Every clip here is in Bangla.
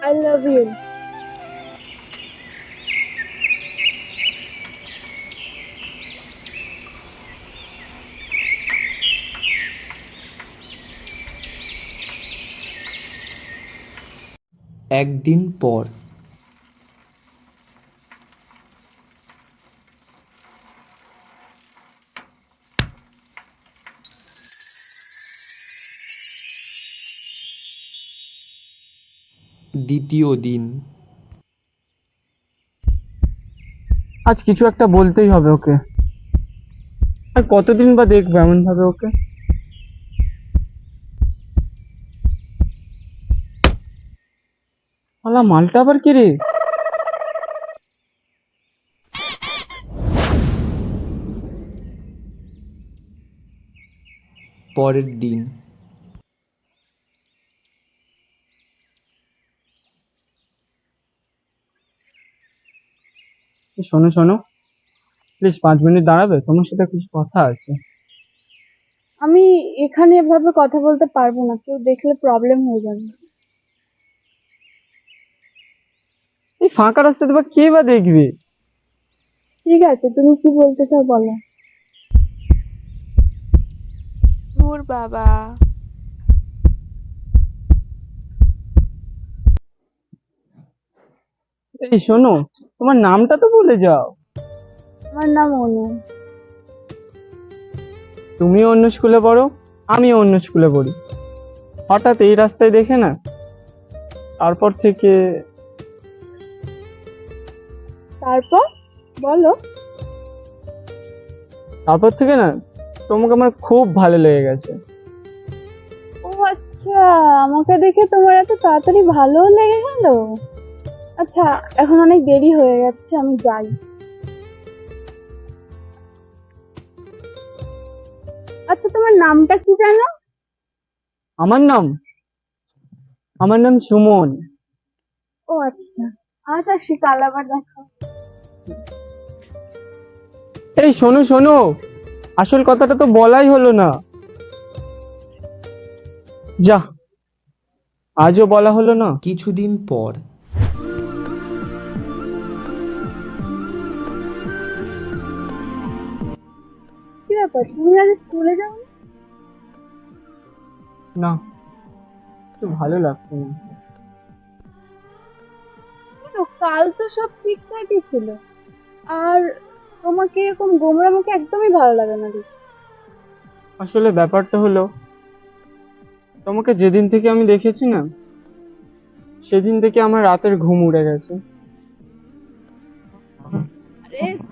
আই লাভ ইউ একদিন পর দ্বিতীয় দিন। আজ কিছু একটা বলতেই হবে ওকে। আর কতদিন বা দেখবে এমন ভাবে ওকে? আলা মালটা আবার কি রে? পরের দিন। শোনো শোনো। প্লিজ পাঁচ মিনিট দাঁড়াবে তোমার সাথে কিছু কথা আছে। আমি এখানে এভাবে কথা বলতে পারব না কেউ দেখলে প্রবলেম হয়ে যাবে। এই ফাঁকা রাস্তাতে বা কে বা দেখবে? ঠিক আছে তুমি কি বলতে চাও বলো। ধুর বাবা। এই শোনো তোমার নামটা তো বলে যাও। আমার নাম অনু। তুমিও অন্য স্কুলে পড়ো আমিও অন্য স্কুলে পড়ি। হঠাৎ এই রাস্তায় দেখে না? তারপর থেকে তারপর? বলো। তারপর থেকে না তোমাকে আমার খুব ভালো লেগে গেছে। ও আচ্ছা আমাকে দেখে তোমার এত তাড়াতাড়ি ভালো লেগে গেল? আচ্ছা এখন অনেক দেরি হয়ে যাচ্ছে আমি যাই। আচ্ছা তোমার নামটা কি জানো? আমার নাম? আমার নাম সুমন। ও আচ্ছা আজ আসি কাল আবার দেখো এই শোনো শোনো আসল কথাটা তো বলাই হলো না। যা আজও বলা হলো না। কিছুদিন পর তুমি আজ স্কুলে যাও? না ভালো লাগছে না। কাল তো সব ঠিকঠাকই ছিল। আর তোমাকে এরকম গোমরা মুখে একদমই ভালো লাগে না। আসলে ব্যাপারটা হলো তোমাকে যেদিন থেকে আমি দেখেছি না সেদিন থেকে আমার রাতের ঘুম উড়ে গেছে।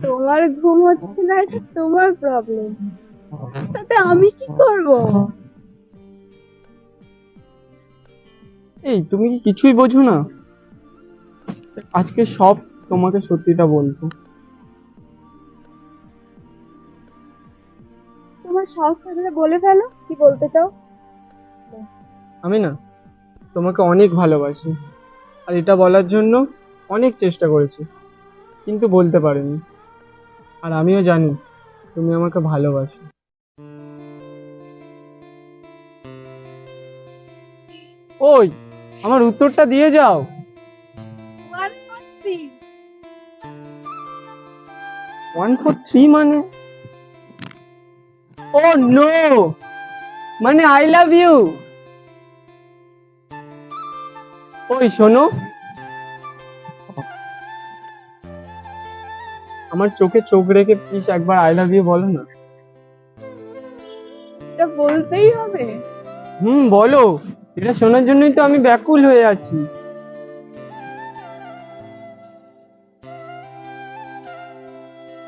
তোমার ঘুম হচ্ছে না এটা তোমার প্রবলেম তাতে আমি কি করব? এই তুমি কি কিছুই বোঝো না? আজকে সব তোমাকে সত্যিটা বলব। তোমার সাহস থাকলে বলে ফেলো কি বলতে চাও? আমি না তোমাকে অনেক ভালোবাসি। আর এটা বলার জন্য অনেক চেষ্টা করেছি কিন্তু বলতে পারিনি। আর আমিও জানি তুমি আমাকে ভালোবাসো। ওই আমার উত্তরটা দিয়ে যাও। ওয়ান ফোর থ্রি মানে? ও নো মানে আই লাভ ইউ ওই শোনো। আমার চোখে চোখ রেখে প্লিজ একবার আই লাভ ইউ বলো না। এটা বলতেই হবে। হুম বলো। এটা শোনার জন্যই তো আমি ব্যাকুল হয়ে আছি।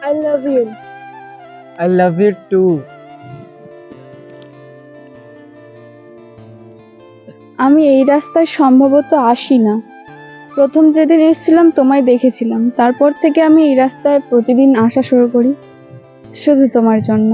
I love you I love you too আমি এই রাস্তায় সম্ভবত আসি না। প্রথম যেদিন এসেছিলাম, তোমায় দেখেছিলাম। তারপর থেকে আমি এই রাস্তায় প্রতিদিন আসা শুরু করি। শুধু তোমার জন্য।